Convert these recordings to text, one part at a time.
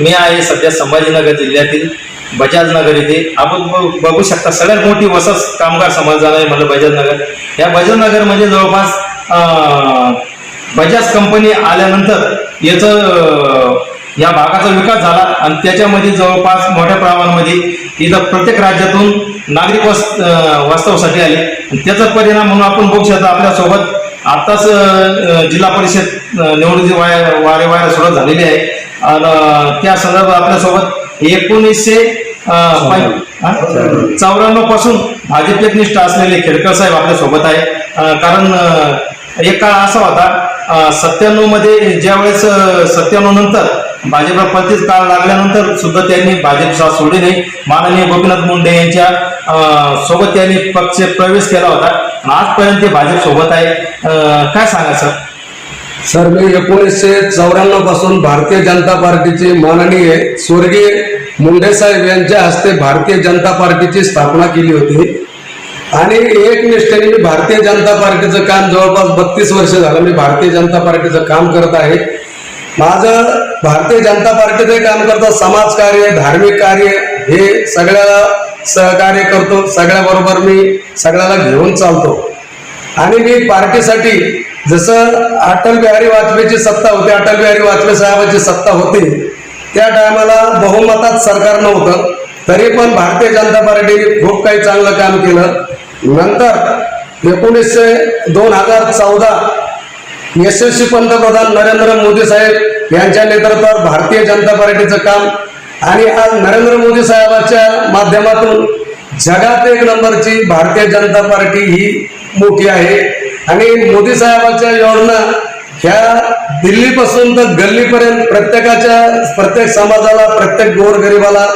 मी आहे सध्या संभाजीनगर जिल्ह्यातील बजाज नगर येथे आपण बघू शकता सगळ्यात मोठी वसत कामगार समाज झाला आहे म्हणलं बजाज नगर. या बजाज नगर म्हणजे जवळपास बजाज कंपनी आल्यानंतर याचं या भागाचा विकास झाला आणि त्याच्यामध्ये जवळपास मोठ्या प्रमाणामध्ये इथं प्रत्येक राज्यातून नागरिक वस वास्तवासाठी आले. आणि त्याचा परिणाम म्हणून आपण बघू शकता आपल्यासोबत आत्ताच जिल्हा परिषद निवडणुकी वाय वारे वायला सुरुवात झालेली आहे. त्या संदर्भात आपल्यासोबत एकोणीसशे चौऱ्याण्णवपासून भाजपचे निष्ठ असलेले खेडकर साहेब आपल्यासोबत आहे. कारण एक काळ असा होता सत्त्याण्णवमध्ये ज्यावेळेस सत्त्याण्णव नंतर भाजपला पतीच काळ लागल्यानंतर सुद्धा त्यांनी भाजप साथ सोडली नाही. माननीय गोपीनाथ मुंडे यांच्या सोबत त्यांनी पक्ष प्रवेश केला होता. आजपर्यंत ते भाजप सोबत आहे. काय सांगा सर? सर मी एकोणीसशे चौऱ्याण्णवपासून भारतीय जनता पार्टीचे माननीय स्वर्गीय मुंडे साहेब यांच्या हस्ते भारतीय जनता पार्टीची स्थापना केली होती. आणि एक निष्ठेने मी भारतीय जनता पार्टीचं काम जवळपास बत्तीस वर्ष झालं मी भारतीय जनता पार्टीचं काम करत आहे. माझं भारतीय जनता पार्टीचं काम करतो समाजकार्य धार्मिक कार्य हे सगळ्याला सहकार्य करतो सगळ्याबरोबर मी सगळ्याला घेऊन चालतो. आणि मी पार्टीसाठी जसं अटल बिहारी वाजपेयीची सत्ता होती अटल बिहारी वाजपेयी साहेबांची सत्ता होती त्या टायमाला बहुमतात सरकार नव्हतं. तरी पण भारतीय जनता पार्टीने खूप काही चांगलं काम केलं. नंतर एकोणीसशे दोन हजार चौदा यशस्वी पंतप्रधान नरेंद्र मोदी साहेब यांच्या नेतृत्वात भारतीय जनता पार्टीचं काम आणि आज नरेंद्र मोदी साहेबांच्या माध्यमातून जगात एक नंबरची भारतीय जनता पार्टी ही मोठी आहे. आणि मोदी साहेबांच्या योजना ह्या दिल्लीपासून तर गल्लीपर्यंत प्रत्येकाच्या प्रत्येक समाजाला प्रत्येक गोरगरिबाला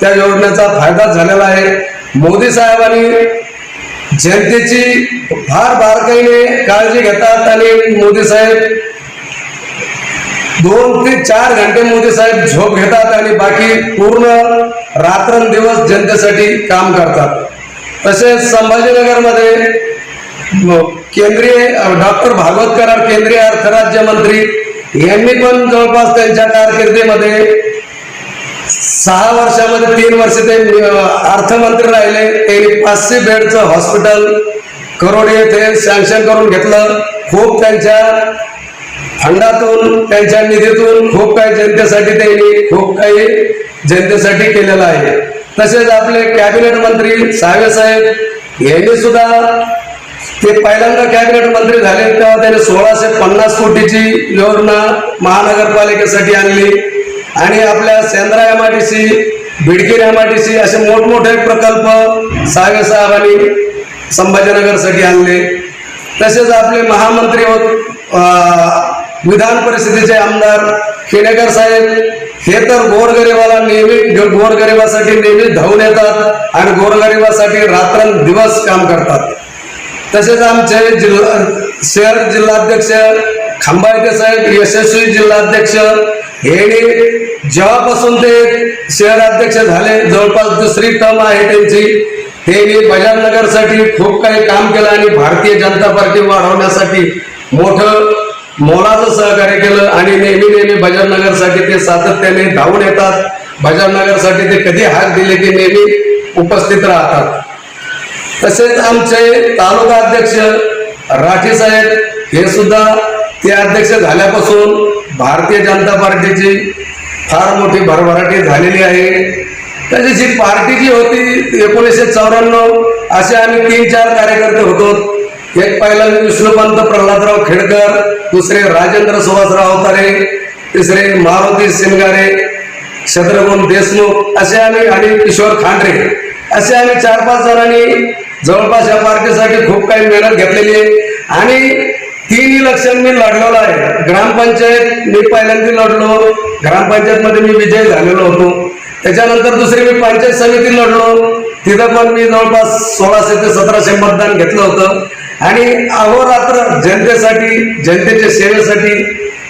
त्या योजनेचा फायदा झालेला आहे. मोदी साहेबांनी जनतेची फार बारकाईने काळजी घेतात आणि मोदी साहेब दोन ते चार घंटे मोदी साहेब झोप घेतात आणि बाकी पूर्ण रात्रंदिवस जनतेसाठी काम करतात. तसेच संभाजीनगरमध्ये केंद्रीय डॉक्टर भागवत कराड केंद्रीय अर्थ राज्यमंत्री यांनी पण जवळपास त्यांच्या कारकिर्दीमध्ये सहा वर्षामध्ये तीन वर्ष ते अर्थमंत्री राहिले. त्यांनी पाचशे बेडचं हॉस्पिटल करोड येथे सँक्शन करून घेतलं. खूप त्यांच्या फंडातून त्यांच्या निधीतून खूप काही जनतेसाठी त्यांनी खूप काही जनतेसाठी केलेलं आहे. तसेच आपले कॅबिनेट मंत्री सावे साहेब यांनी सुद्धा ते पहिल्यांदा कॅबिनेट मंत्री झाले तेव्हा त्याने सोळाशे पन्नास कोटीची योजना महानगरपालिकेसाठी आणली. आणि आपल्या Shendra M I D C Bidkin M I D C असे मोठमोठे प्रकल्प साहेब साहेबांनी संभाजीनगरसाठी आणले. तसेच आपले महामंत्री होत विधान परिषदेचे आमदार केनेकर साहेब हे तर गोरगरिबाला नेहमी गोरगरिबासाठी नेहमी धावून येतात आणि गोरगरिबासाठी रात्रंदिवस काम करतात. तसेच आमचे जिल्हा शहर जिल्हाध्यक्ष खंबाळके साहेब यशस्वी जिल्हाध्यक्ष हेने जेव्हापासून ते शहराध्यक्ष झाले जवळपास दुसरी टर्म आहे त्यांची त्यांनी बजाजनगरसाठी खूप काही काम केलं आणि भारतीय जनता पार्टी वाढवण्यासाठी मोठं मोलाचं सहकार्य केलं आणि नेहमी नेहमी बजाजनगरसाठी ते सातत्याने धावून येतात. बजाजनगरसाठी ते कधी हात दिले की नेहमी उपस्थित राहतात. तसेच आमचे तालुका अध्यक्ष राठी साहेब हे सुद्धा ते अध्यक्ष झाल्यापासून भारतीय जनता पार्टीची फार मोठी भरभराटी झालेली आहे. त्याची जी पार्टी जी होती एकोणीसशे चौऱ्याण्णव असे आम्ही तीन चार कार्यकर्ते होतो. एक पहिला विष्णुपंत प्रल्हादराव खेडकर दुसरे राजेंद्र सुभाषराव अवतारे तिसरे मारुती सिंगारे छत्रगुण देशमुख असे आम्ही आणि किशोर खांडरे. असे आम्ही चार पाच जणांनी जवळपास या पार्टीसाठी खूप काही मेहनत घेतलेली आहे. आणि तीन इलेक्शन मी लढलेलो आहे. ग्रामपंचायत मी पहिल्यांदा लढलो. ग्रामपंचायतमध्ये मी विजय झालेलो होतो. त्याच्यानंतर दुसरी मी पंचायत समिती लढलो. तिथं पण मी जवळपास सोळाशे ते सतराशे मतदान घेतलं होतं. आणि अहोरात्र जनतेसाठी जनतेच्या सेवेसाठी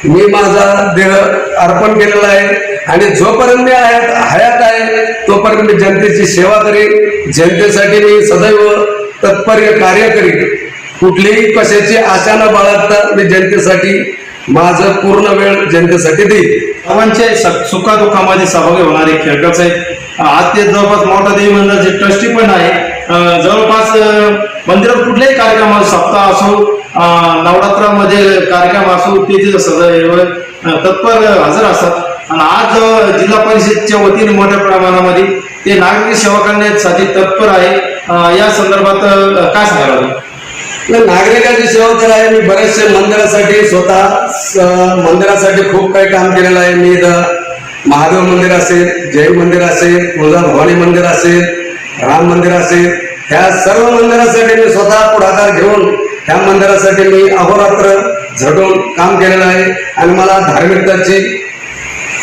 मी माझा देह अर्पण केलेला आहे. आणि जोपर्यंत मी हयात हयात आहे तोपर्यंत मी जनतेची सेवा करीन. जनतेसाठी मी सदैव तत्पर्य कार्य करीन. कुठलीही कशाची आशा न बाळगता मी जनतेसाठी माझं पूर्ण वेळ जनतेसाठी देईन. सर्वांचे सुखादुखामध्ये सुखादुःखामध्ये सहभागी होणारे खेळकच आहे आज ते जवळपास मोठा देवी मंदिराचे ट्रस्टी पण आहे. जवळपास मंदिरात कुठल्याही कार्यक्रम असो सप्ताह असो नवरात्रामध्ये कार्यक्रम असो ते सदैव तत्पर हजर असतात. आणि आज जिल्हा परिषदच्या वतीने मोठ्या प्रमाणामध्ये ते नागरिक सेवा करण्यासाठी तत्पर आहे. या संदर्भात काय सांगायला नागरिकांची सेवा तर आहे. मी बरेचसे मंदिरासाठी स्वतः मंदिरासाठी खूप काही काम केलेलं आहे. मी इथं महादेव मंदिर असेल जैन मंदिर असेल तुळजा भवानी मंदिर असेल राम मंदिर असेल ह्या सर्व मंदिरासाठी मी स्वतः पुढाकार घेऊन ह्या मंदिरासाठी मी अहोरात्र झटून काम केलेलं आहे. आणि मला धार्मिकताची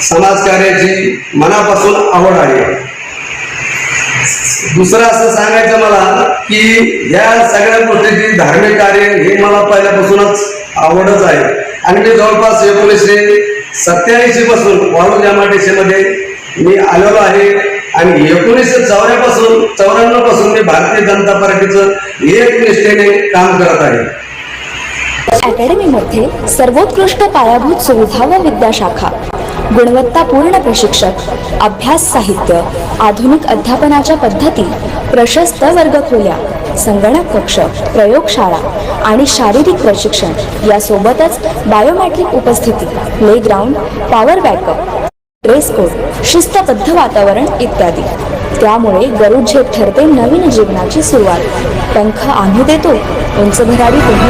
समाजकार्याची मनापासून आवड आहे. दुसरं असं सांगायचं मला की या सगळ्या गोष्टीची धार्मिक कार्य हे मला पहिल्यापासूनच आवडच आहे. आणि मी जवळपास एकोणीसशे सत्याऐंशी पासून वाळू एमआरटीसी मध्ये मी आलेलो आहे. आणि एकोणीसशे चौऱ्यापासून चौऱ्याण्णवपासून मी भारतीय जनता पार्टीचं एक निष्ठेने काम करत आहे. अकॅडमीमध्ये सर्वोत्कृष्ट पायाभूत सुविधा व विद्याशाखा गुणवत्तापूर्ण प्रशिक्षक अभ्यास साहित्य आधुनिक अध्यापनाच्या पद्धती प्रशस्त वर्गखोल्या संगणक कक्ष प्रयोगशाळा आणि शारीरिक प्रशिक्षण यासोबतच बायोमॅट्रिक उपस्थिती playground power backup dress code शिस्तबद्ध वातावरण इत्यादी. त्यामुळे गरुड झेप ठरते नवीन जीवनाची सुरुवात. पंख आम्ही देतो उंच भरारी तुम्ही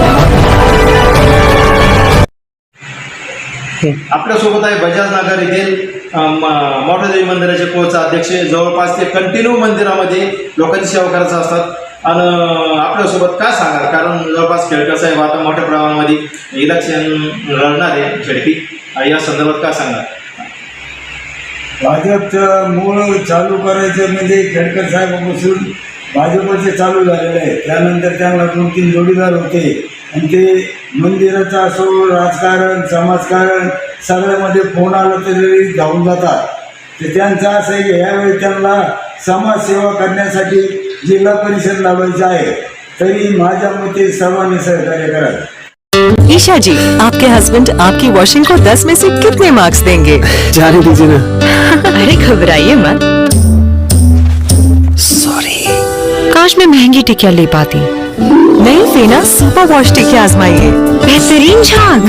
आपल्यासोबत आहे बजाज नगर येथील मोठादेवी मंदिराचे कोच अध्यक्ष. जवळपास ते कंटिन्यू मंदिरामध्ये लोकांची सेवा करत असतात. आणि आपल्यासोबत काय सांगाल? कारण जवळपास खेळकर साहेब आता मोठ्या प्रमाणामध्ये इलेक्शन लढणार आहे खेडकी या संदर्भात काय सांगाल? भाजपचं मूळ चालू करायचं म्हणजे खेडकर साहेबापासून भाजपचे चालू झालेले आहे. त्यानंतर त्यांना दोन तीन जोडीदार होते. आणि ते मंदिराचं असो राजकारण समाजकारण सगळ्यामध्ये फोन आला तरी जाऊन जातात. तर त्यांचं असं आहे की यावेळी त्यांना समाजसेवा करण्यासाठी जिल्हा परिषद लावायचं आहे. तरी माझ्या मते सर्वांनी सहकार्य करावे ईशा जी आपके हस्बैंड आपकी वॉशिंग को 10 में से कितने मार्क्स देंगे? जाने दीजिए ना। अरे घबराइए मत। सॉरी काश मैं महँगी टिकिया ले पाती। नहीं फेना सुपर वॉश टिकिया आजमाइए। बेहतरीन झाग।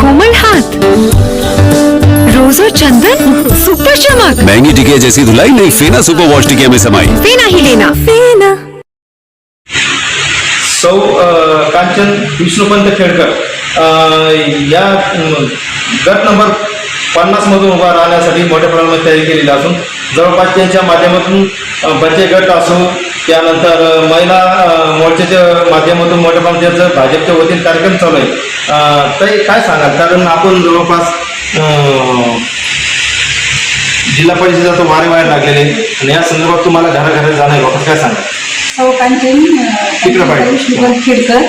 कोमल हाथ। रोज और चंदन। सुपर चमक। महँगी टिकिया जैसी धुलाई नहीं फेना सुपर वॉश टिकिया में समाई। फेना ही लेना। फेना सौ अं, कांचन विष्णुपंत खेडकर अं, या गट नंबर पन्नास मधून उभा राहण्यासाठी मोठ्या प्रमाणात तयारी केलेली असून जवळपास त्यांच्या माध्यमातून अं, बचत गट असो त्यानंतर महिला मोर्चाच्या माध्यमातून मोठ्या प्रमाणात त्यांचं भाजपच्या वतीने कार्यक्रम चालू आहे. ताई काय सांगाल? कारण आपण जवळपास जिल्हा परिषदेचा तो वारे वायर लागलेले. आणि या संदर्भात तुम्हाला घराघरात जाणं आहे. बाबा काय सांगाल? हो खेडकर.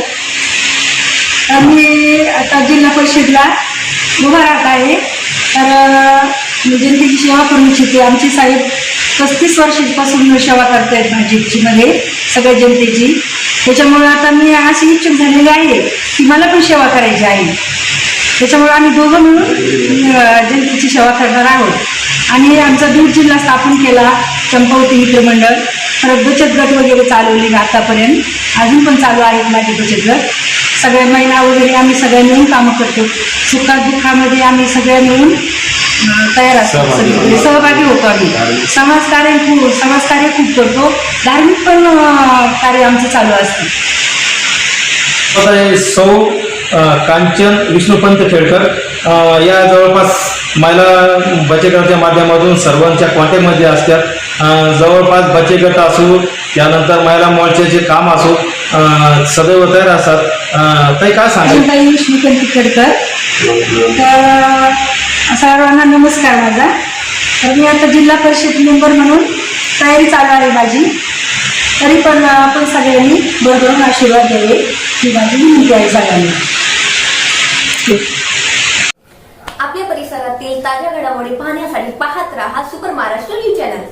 तर मी आता जिल्हा परिषदला उभा राहत आहे. तर म्हणजे मी जनतेची सेवा करू इच्छिते आमची साहेब पस्तीस वर्षापासून सेवा करतायत भाजपची मध्ये सगळ्या जनतेची. त्याच्यामुळे आता मी अशी इच्छुक झालेली आहे की मला पण सेवा करायची आहे. त्याच्यामुळे आम्ही दोघं मिळून जनतेची सेवा करणार आहोत. आणि आमचा बीड जिल्हा स्थापन केला चंपावती मित्रमंडळ परत बचत गट वगैरे चालवले आतापर्यंत. अजून पण चालू आहेत माझे बचत गट. सगळ्या महिला वगैरे आम्ही सगळ्या मिळून कामं करतो. सुखात दुःखामध्ये आम्ही सगळ्या मिळून तयार असतो. सहभागी होतो. आम्ही. समाजकार्य खूप समाजकार्य खूप करतो. धार्मिक पण कार्य आमचं चालू असतं. सौ कांचन विष्णुपंत खेडकर अ, या जवळपास महिला बचत गटाच्या माध्यमातून सर्वांच्या कॉन्टॅक्टमध्ये असतात. जवळपास बचत गट असो त्यानंतर महिला मोर्चाचे काम असो सदैव तयार असतात. ताई काय सांगाल? विष्णुकांत तिकडकर तर सर्वांना नमस्कार माझा. तर मी आता जिल्हा परिषद मेंबर म्हणून तयारी चालू आहे माझी. तरी पण आपण सगळ्यांनी भरभरून आशीर्वाद द्यावे ही माझी विनंती आहे सगळ्यांना. आपल्या परिसरातील ताज्या घडामोडी पाहण्यासाठी पाहत राहा सुपर महाराष्ट्र न्यूज चॅनल.